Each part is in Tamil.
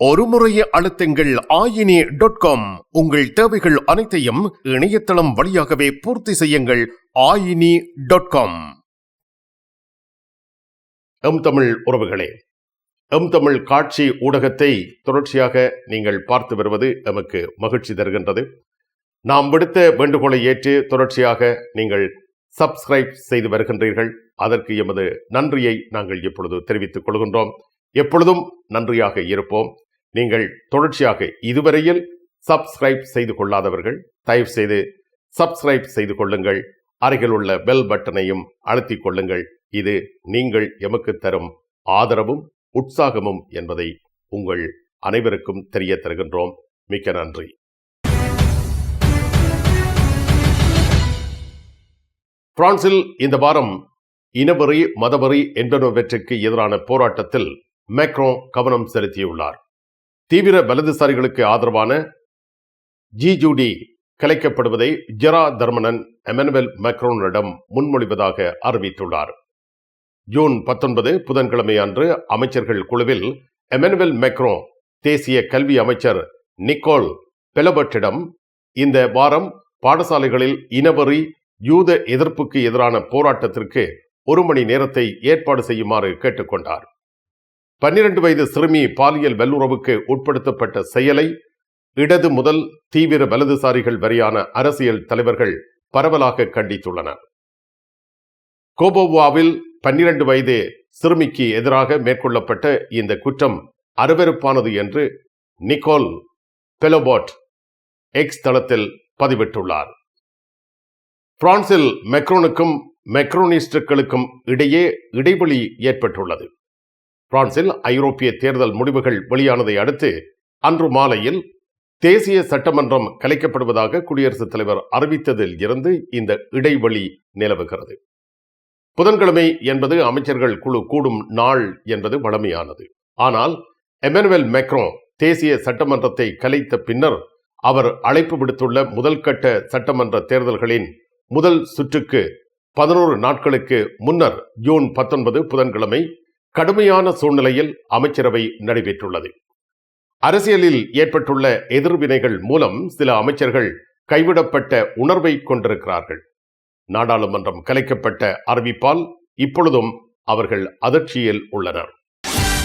ஒரு முறையே அழுத்துங்கள் ஆயினி டாட் காம் உங்கள் தேவைகள் அனைத்தையும் இணையதளம் வழியாகவே பூர்த்தி செய்யுங்கள் ஆயினி டாட் காம் எம் தமிழ் உறவுகளே எம் தமிழ் காட்சி ஊடகத்தை தொடர்ச்சியாக நீங்கள் பார்த்து வருவது எமக்கு மகிழ்ச்சி தருகின்றது. நாம் விடுத்த வேண்டுகோளை ஏற்று தொடர்ச்சியாக நீங்கள் சப்ஸ்கிரைப் செய்து வருகின்றீர்கள். அதற்கு எமது நன்றியை நாங்கள் இப்பொழுது தெரிவித்துக் கொள்கின்றோம். எப்பொழுதும் நன்றியாக இருப்போம். நீங்கள் தொடர்ச்சியாக இதுவரையில் சப்ஸ்கிரைப் செய்து கொள்ளாதவர்கள் தயவு செய்து சப்ஸ்கிரைப் செய்து கொள்ளுங்கள். அருகில் உள்ள பெல் பட்டனையும் அழுத்திக் கொள்ளுங்கள். இது நீங்கள் எமக்கு தரும் ஆதரவும் உற்சாகமும் என்பதை உங்கள் அனைவருக்கும் தெரிய தருகின்றோம். மிக்க நன்றி. பிரான்சில் இந்த வாரம் இனவெறி மதவெறி என்பனவற்றிற்கு எதிரான போராட்டத்தில் மேக்ரோ கவனம் செலுத்தியுள்ளார். தீவிர வலதுசாரிகளுக்கு ஆதரவான ஜிஜூடி கலைக்கப்படுவதை ஜெரா தர்மனன் எமனுவல் மெக்ரோனிடம் முன்மொழிவதாக அறிவித்துள்ளார். ஜூன் பத்தொன்பது புதன்கிழமை அன்று அமைச்சர்கள் குழுவில் எமனுவல் மெக்ரோ தேசிய கல்வி அமைச்சர் நிக்கோல் பெலபட்டிடம் இந்த வாரம் பாடசாலைகளில் இனவெறி யூத எதிர்ப்புக்கு எதிரான போராட்டத்திற்கு ஒரு மணி நேரத்தை ஏற்பாடு செய்யுமாறு கேட்டுக்கொண்டார். பன்னிரண்டு வயது சிறுமி பாலியல் வல்லுறவுக்கு உட்படுத்தப்பட்ட செயலை இடது முதல் தீவிர வலதுசாரிகள் வரையான அரசியல் தலைவர்கள் பரவலாக கண்டித்துள்ளனர். கோபோவாவில் பன்னிரண்டு வயது சிறுமிக்கு எதிராக மேற்கொள்ளப்பட்ட இந்த குற்றம் அருவருப்பானது என்று நிக்கோல் பெலோபாட் எக்ஸ் தளத்தில் பதிவிட்டுள்ளார். பிரான்சில் மெக்ரோனுக்கும் மெக்ரோனிஸ்டுகளுக்கும் இடையே இடைவெளி ஏற்பட்டுள்ளது. பிரான்சில் ஐரோப்பிய தேர்தல் முடிவுகள் வெளியானதை அடுத்து அன்று மாலையில் தேசிய சட்டமன்றம் கலைக்கப்படுவதாக குடியரசுத் தலைவர் அறிவித்ததில் இருந்து இந்த இடைவெளி நிலவுகிறது. புதன்கிழமை என்பது அமைச்சர்கள் குழு கூடும் நாள் என்பது வழமையானது. ஆனால் எமனுவல் மெக்ரோ தேசிய சட்டமன்றத்தை கலைத்த பின்னர் அவர் அழைப்பு விடுத்துள்ள முதல் கட்ட சட்டமன்ற தேர்தல்களின் முதல் சுற்றுக்கு பதினோரு நாட்களுக்கு முன்னர் ஜூன் பத்தொன்பது புதன்கிழமை கடுமையான சூழ்நிலையில் அமைச்சரவை நடைபெற்றுள்ளது. அரசியலில் ஏற்பட்டுள்ள எதிர்வினைகள் மூலம் சில அமைச்சர்கள் கைவிடப்பட்ட உணர்வை கொண்டிருக்கிறார்கள். நாடாளுமன்றம் கலைக்கப்பட்ட அறிவிப்பால் இப்பொழுதும் அவர்கள் அதிர்ச்சியில் உள்ளனர்.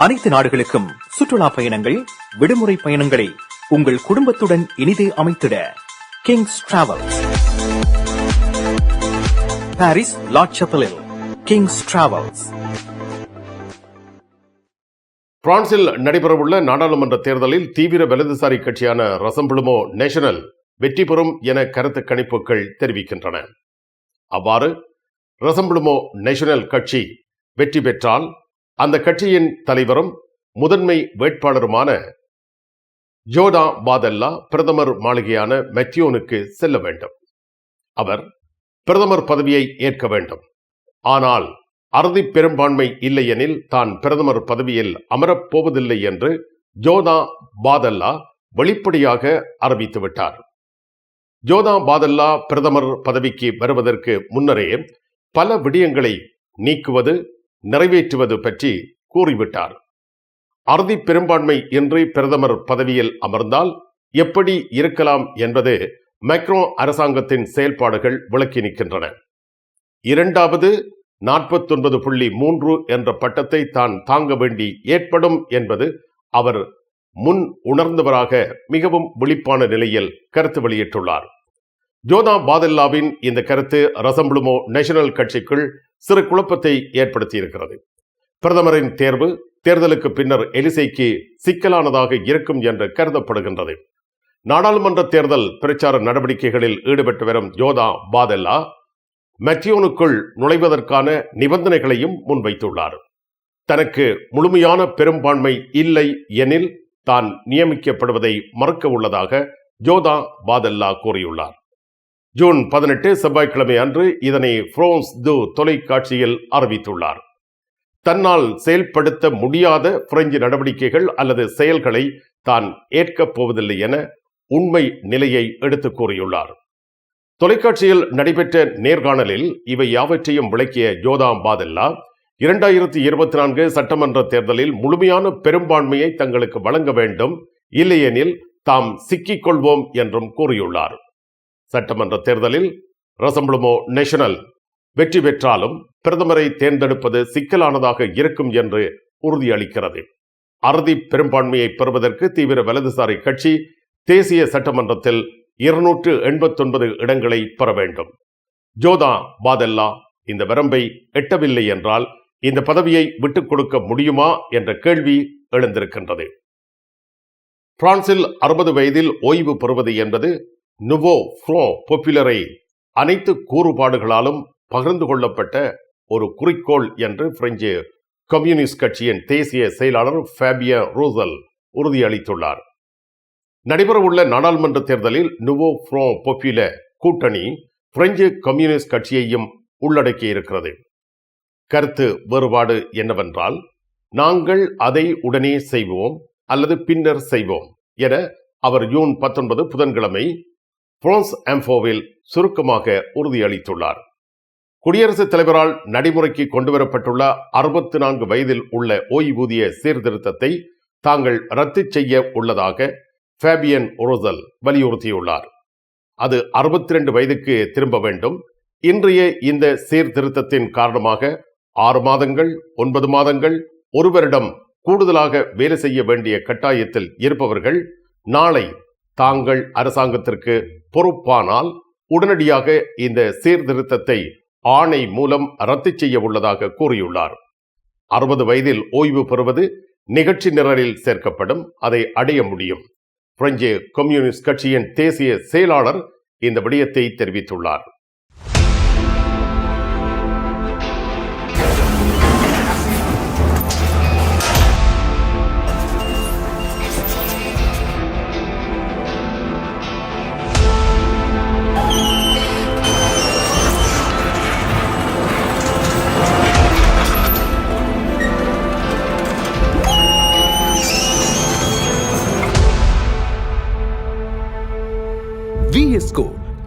அனைத்து நாடுகளுக்கும் சுற்றுலா பயணங்கள் விடுமுறை பயணங்களை உங்கள் குடும்பத்துடன் இனிதே அமைத்திட கிங்ஸ் டிராவல்ஸ் பாரிஸ் லாட்சப்பலில் கிங்ஸ் டிராவல்ஸ் பிரான்சில் நடைபெறவுள்ள நாடாளுமன்ற தேர்தலில் தீவிர வலதுசாரி கட்சியான ரசம்பிளுமோ நேஷனல் வெற்றி பெறும் என கருத்து கணிப்புகள் தெரிவிக்கின்றன. அவ்வாறு ரசம்பிளுமோ நேஷனல் கட்சி வெற்றி பெற்றால் அந்த கட்சியின் தலைவரும் முதன்மை வேட்பாளருமான ஜோடா பாதல்லா பிரதமர் மாளிகையான மெத்தியோனுக்கு செல்ல வேண்டும். அவர் பிரதமர் பதவியை ஏற்க வேண்டும். ஆனால் அறுதி பெரும்பான்மை இல்லையெனில் தான் பிரதமர் பதவியில் அமரப்போவதில்லை என்று ஜோதா பாதல்லா வெளிப்படையாக அறிவித்துவிட்டார் ஜோதா பாதல்லா பிரதமர் பதவிக்கு வருவதற்கு முன்னரே பல விடயங்களை நீக்குவது நிறைவேற்றுவது பற்றி கூறிவிட்டார். அறுதி பெரும்பான்மை இன்றி பிரதமர் பதவியில் அமர்ந்தால் எப்படி இருக்கலாம் என்பது மைக்ரோ அரசாங்கத்தின் செயல்பாடுகள் விளக்கி நிற்கின்றன. இரண்டாவது நாற்பத்தொன்பது புள்ளி மூன்று என்ற பட்டத்தை தான் தாங்க வேண்டி ஏற்படும் என்பது அவர் முன் உணர்ந்தவராக மிகவும் விழிப்பான நிலையில் கருத்து வெளியிட்டுள்ளார். ஜோதா பாதல்லாவின் இந்த கருத்து ரசம்புளுமோ நேஷனல் கட்சிக்குள் சிறு குழப்பத்தை ஏற்படுத்தியிருக்கிறது. பிரதமரின் தேர்வு தேர்தலுக்கு பின்னர் எலிசைக்கு சிக்கலானதாக இருக்கும் என்று கருதப்படுகின்றது. நாடாளுமன்ற தேர்தல் பிரச்சார நடவடிக்கைகளில் ஈடுபட்டு வரும் ஜோதா பாதெல்லா மெட்டியோனுக்குள் நுழைவதற்கான நிபந்தனைகளையும் முன்வைத்துள்ளார். தனக்கு முழுமையான பெரும்பான்மை இல்லை எனில் தான் நியமிக்கப்படுவதை மறுக்க உள்ளதாக ஜோதா பாதெல்லா கூறியுள்ளார். ஜூன் பதினெட்டு செவ்வாய்க்கிழமை அன்று இதனை ஃப்ரோன்ஸ் து தொலைக்காட்சியில் அறிவித்துள்ளார். தன்னால் செயல்படுத்த முடியாத பிரெஞ்சு நடவடிக்கைகள் அல்லது செயல்களை தான் ஏற்கப் போவதில்லை என உண்மை நிலையை எடுத்து கூறியுள்ளார். தொலைக்காட்சியில் நடைபெற்ற நேர்காணலில் இவை யாவற்றையும் விளக்கிய ஜோதாம் பாதல்லா இரண்டாயிரத்தி இருபத்தி நான்கு சட்டமன்ற தேர்தலில் முழுமையான பெரும்பான்மையை தங்களுக்கு வழங்க வேண்டும் இல்லையெனில் தாம் சிக்கிக்கொள்வோம் என்றும் கூறியுள்ளார். சட்டமன்ற தேர்தலில் ரசம்பளுமோ நேஷனல் வெற்றி பெற்றாலும் பிரதமரை தேர்ந்தெடுப்பது சிக்கலானதாக இருக்கும் என்று உறுதியளிக்கிறது. அறுதி பெரும்பான்மையை பெறுவதற்கு தீவிர வலதுசாரி கட்சி தேசிய சட்டமன்றத்தில் இருநூற்று எண்பத்தொன்பது இடங்களை பெற வேண்டும். ஜோதா பாதெல்லா இந்த வரம்பை எட்டவில்லை என்றால் இந்த பதவியை விட்டுக் கொடுக்க முடியுமா என்ற கேள்வி எழுந்திருக்கின்றது. பிரான்சில் அறுபது வயதில் ஓய்வு பெறுவது என்பது நுவோ ஃப்ரோ பொப்புலரை அனைத்து கூறுபாடுகளாலும் பகிர்ந்து கொள்ளப்பட்ட ஒரு குறிக்கோள் என்று பிரெஞ்சு கம்யூனிஸ்ட் கட்சியின் தேசிய செயலாளர் ஃபேபிய ரூசல் உறுதியளித்துள்ளார். நடைபெறவுள்ள நாடாளுமன்ற தேர்தலில் நுவோ ஃப்ரோ பொப்புல கூட்டணி பிரெஞ்சு கம்யூனிஸ்ட் கட்சியையும் உள்ளடக்கியிருக்கிறது. கருத்து வேறுபாடு என்னவென்றால் நாங்கள் அதை உடனே செய்வோம் அல்லது பின்னர் செய்வோம் என அவர் ஜூன் பத்தொன்பது புதன்கிழமை பிரான்ஸ் ஆம்போவில் சுருக்கமாக உறுதியளித்துள்ளார். குடியரசுத் தலைவரால் நடைமுறைக்கு கொண்டுவரப்பட்டுள்ள அறுபத்தி நான்கு வயதில் உள்ள ஓய்வூதிய சீர்திருத்தத்தை தாங்கள் ரத்து செய்ய உள்ளதாக ஃபேபியன் ஒரோசல் வலியுறுத்தியுள்ளார். அது அறுபத்தி ரெண்டு வயதுக்கு திரும்ப வேண்டும். இன்றைய இந்த சீர்திருத்தத்தின் காரணமாக ஆறு மாதங்கள் ஒன்பது மாதங்கள் ஒரு வருடம் கூடுதலாக வேலை செய்ய வேண்டிய கட்டாயத்தில் இருப்பவர்கள் நாளை தாங்கள் அரசாங்கத்திற்கு பொறுப்பானால் உடனடியாக இந்த சீர்திருத்தத்தை ஆணை மூலம் ரத்து செய்ய உள்ளதாக கூறியுள்ளார். அறுபது வயதில் ஓய்வு பெறுவது நிகழ்ச்சி நிரலில் சேர்க்கப்படும் அதை அடைய முடியும். பிரெஞ்சு கம்யூனிஸ்ட் கட்சியின் தேசிய செயலாளர் இந்த விடயத்தை தெரிவித்துள்ளார்.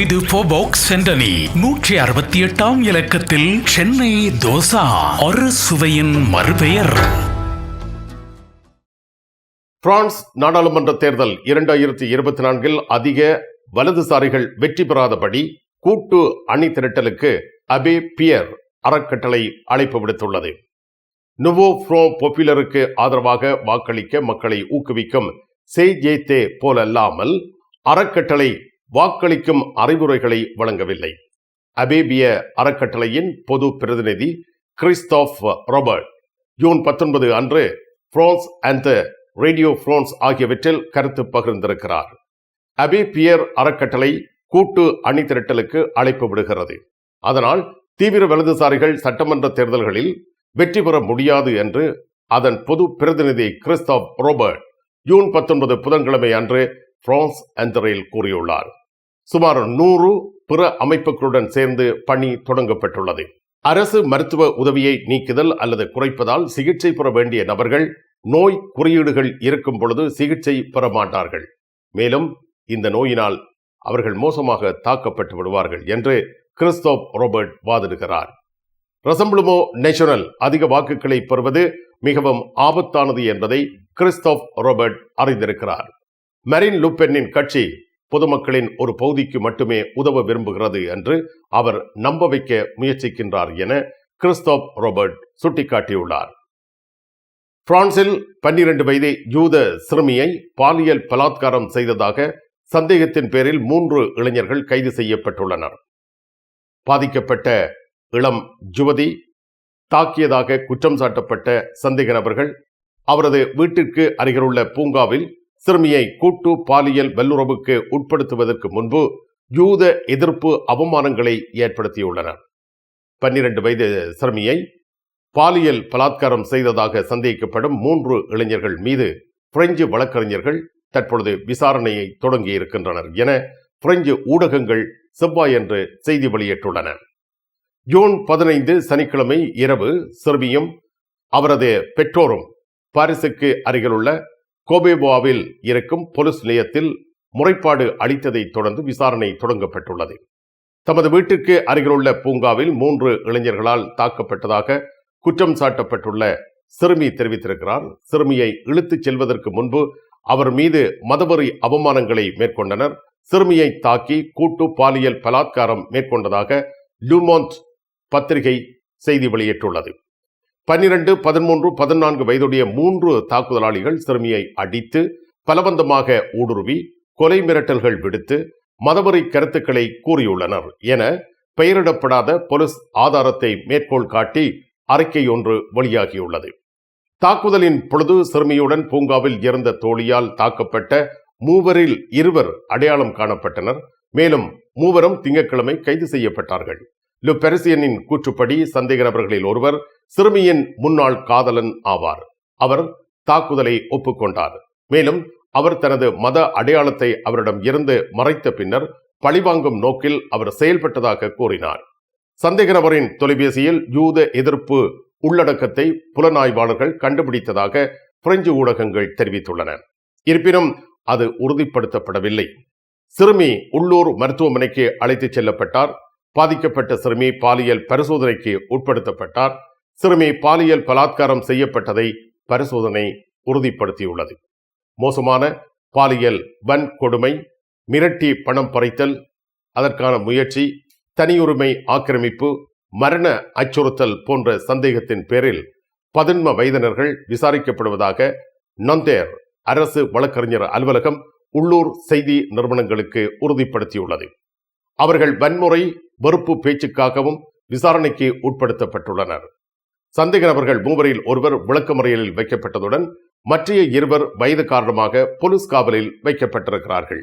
இது போபாக்ஸ் சென்டனி நூற்றி அறுபத்தி எட்டாம் இலக்கத்தில் சென்னை தோசா. ஒரு சுவையின் மறுபெயர். பிரான்ஸ் நாடாளுமன்ற தேர்தல் இரண்டாயிரத்தி இருபத்தி நான்கில் அதிக வலதுசாரிகள் வெற்றி பெறாதபடி கூட்டு அணி திரட்டலுக்கு அபே பியர் அறக்கட்டளை அழைப்பு விடுத்துள்ளது. நுவோ ஃப்ரோ பொப்புலருக்கு ஆதரவாக வாக்களிக்க மக்களை ஊக்குவிக்கும் சே ஜெய்தே போலல்லாமல் அறக்கட்டளை வாக்களிக்கும் அறிவுரைகளை வழங்கவில்லை. அபேபிய அறக்கட்டளையின் பொது பிரதிநிதி கிறிஸ்டாப் ராபர்ட். ஜூன் பத்தொன்பது அன்று பிரான்ஸ் அண்ட் ரேடியோ பிரான்ஸ் ஆகியவற்றில் கருத்து பகிர்ந்திருக்கிறார். அபேபியர் அறக்கட்டளை கூட்டு அணி திரட்டலுக்கு அழைப்பு விடுகிறது. அதனால் தீவிர வலதுசாரிகள் சட்டமன்ற தேர்தல்களில் வெற்றி பெற முடியாது என்று அதன் பொது பிரதிநிதி கிறிஸ்தாப் ரோபர்ட் ஜூன் பத்தொன்பது புதன்கிழமை அன்று பிரான்ஸ் அந்தரில் கூறியுள்ளார். சுமார் நூறு பிற அமைப்புகளுடன் சேர்ந்து பணி தொடங்கப்பட்டுள்ளது அரசு மருத்துவ உதவியை நீக்குதல் அல்லது குறைப்பதால் சிகிச்சை பெற வேண்டிய நபர்கள் நோய் குறியீடுகள் இருக்கும் பொழுது சிகிச்சை பெற மாட்டார்கள். மேலும் இந்த நோயினால் அவர்கள் மோசமாக தாக்கப்பட்டு விடுவார்கள் என்று கிறிஸ்தோப் ரோபர்ட் வாதிடுகிறார். ரசம்பிளுமோ நேஷனல் அதிக வாக்குகளை பெறுவது மிகவும் ஆபத்தானது என்பதை கிறிஸ்தோப் ரோபர்ட் அறிந்திருக்கிறார். மெரின் லுப்பென்னின் கட்சி பொதுமக்களின் ஒரு பகுதிக்கு மட்டுமே உதவ விரும்புகிறது என்று அவர் நம்ப வைக்க முயற்சிக்கின்றார் என கிறிஸ்தோப் ரோபர்ட் சுட்டிக்காட்டியுள்ளார். பிரான்சில் பன்னிரண்டு வயது யூத சிறுமியை பாலியல் பலாத்காரம் செய்ததாக சந்தேகத்தின் பேரில் மூன்று இளைஞர்கள் கைது செய்யப்பட்டுள்ளனர். பாதிக்கப்பட்ட இளம் யுவதி தாக்கியதாக குற்றம் சாட்டப்பட்ட சந்தேக நபர்கள் அவரது வீட்டிற்கு அருகிலுள்ள பூங்காவில் சிறுமியை கூட்டு பாலியல் வல்லுறவுக்கு உட்படுத்துவதற்கு முன்பு யூத எதிர்ப்பு அவமானங்களை ஏற்படுத்தியுள்ளனர் பன்னிரண்டு வயது சிறுமியை பாலியல் பலாத்காரம் செய்ததாக சந்தேகிக்கப்படும் மூன்று இளைஞர்கள் மீது பிரெஞ்சு வழக்கறிஞர்கள் தற்பொழுது விசாரணையை தொடங்கியிருக்கின்றனர் என பிரெஞ்சு ஊடகங்கள் செவ்வாயன்று செய்தி வெளியிட்டுள்ளன. ஜூன் பதினைந்து சனிக்கிழமை இரவு சிறுமியும் அவரது பெற்றோரும் பாரிஸுக்கு அருகிலுள்ள கோபேபோவில் இருக்கும் போலீஸ் நிலையத்தில் முறைப்பாடு அளித்ததைத் தொடர்ந்து விசாரணை தொடங்கப்பட்டுள்ளது. தமது வீட்டிற்கு அருகிலுள்ள பூங்காவில் மூன்று இளைஞர்களால் தாக்கப்பட்டதாக குற்றம் சாட்டப்பட்டுள்ள சிறுமி தெரிவித்திருக்கிறார். சிறுமியை இழுத்துச் செல்வதற்கு முன்பு அவர் மீது மதவெறி அவமானங்களை மேற்கொண்டனர். சிறுமியை தாக்கி கூட்டு பாலியல் பலாத்காரம் மேற்கொண்டதாக லூமோண்ட் பத்திரிகை செய்தி வெளியிட்டுள்ளது. பன்னிரண்டு பதிமூன்று பதினான்கு வயதுடைய மூன்று தாக்குதலாளிகள் சிறுமியை அடித்து பலவந்தமாக ஊடுருவி கொலை மிரட்டல்கள் விடுத்து மதவெறி கருத்துக்களை கூறியுள்ளனர் என பெயரிடப்படாத போலீஸ் ஆதாரத்தை மேற்கோள் காட்டி அறிக்கை ஒன்று வெளியாகியுள்ளது. தாக்குதலின் பொழுது சிறுமியுடன் பூங்காவில் இருந்த தோழியால் தாக்கப்பட்ட மூவரில் இருவர் அடையாளம் காணப்பட்டனர். மேலும் மூவரும் திங்கட்கிழமை கைது செய்யப்பட்டார்கள். லுபெரசியனின் கூற்றுப்படி சந்தேக நபர்களில் ஒருவர் சிறுமியின் முன்னாள் காதலன் ஆவார். அவர் தாக்குதலை ஒப்புக்கொண்டார். மேலும் அவர் தனது மத அடையாளத்தை அவரிடம் இருந்து மறைத்த பின்னர் பழிவாங்கும் நோக்கில் அவர் செயல்பட்டதாக கூறினார். சந்தேக நபரின் தொலைபேசியில் யூத எதிர்ப்பு உள்ளடக்கத்தை புலனாய்வாளர்கள் கண்டுபிடித்ததாக பிரெஞ்சு ஊடகங்கள் தெரிவித்துள்ளன. இருப்பினும் அது உறுதிப்படுத்தப்படவில்லை. சிறுமி உள்ளூர் மருத்துவமனைக்கு அழைத்துச் செல்லப்பட்டார். பாதிக்கப்பட்ட சிறுமி பாலியல் பரிசோதனைக்கு உட்படுத்தப்பட்டார். சிறுமி பாலியல் பலாத்காரம் செய்யப்பட்டதை பரிசோதனை உறுதிப்படுத்தியுள்ளது. மோசமான பாலியல் வன்கொடுமை மிரட்டி பணம் பறித்தல் அதற்கான முயற்சி தனியுரிமை ஆக்கிரமிப்பு மரண அச்சுறுத்தல் போன்ற சந்தேகத்தின் பேரில் பதின்ம வயதினர்கள் விசாரிக்கப்படுவதாக நந்தேர் அரசு வழக்கறிஞர் அலுவலகம் உள்ளூர் செய்தி நிறுவனங்களுக்கு உறுதிப்படுத்தியுள்ளது. அவர்கள் வன்முறை வெறுப்பு பேச்சுக்காகவும் விசாரணைக்கு உட்படுத்தப்பட்டுள்ளனர். சந்தேக நபர்கள் மூவரில் ஒருவர் விளக்கமறியலில் வைக்கப்பட்டதுடன் மற்றைய இருவர் வயது காரணமாக போலீஸ் காவலில் வைக்கப்பட்டிருக்கிறார்கள்.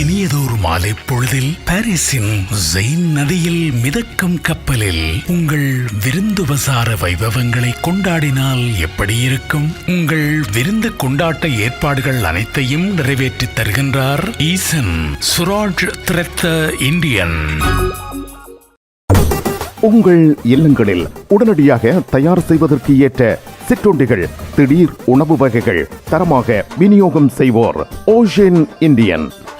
இனியதோர் மாலை பொழுதில் பாரிஸின் ஜெயின் நதியில் மிதக்கும் கப்பலில் உங்கள் விருந்துபசார வைபவங்களை கொண்டாடினால் எப்படி இருக்கும்? உங்கள் விருந்து கொண்டாட்ட ஏற்பாடுகள் அனைத்தையும் நிறைவேற்றித் தருகின்றார் ஈசன் சுராஜ் திரத்த இந்தியன். உங்கள் இல்லங்களில் உடனடியாக தயார் செய்வதற்கு ஏற்ற சிற்றுண்டிகள் திடீர் உணவு வகைகள் தரமாக விநியோகம் செய்வோர் ஓஷன் இந்தியன்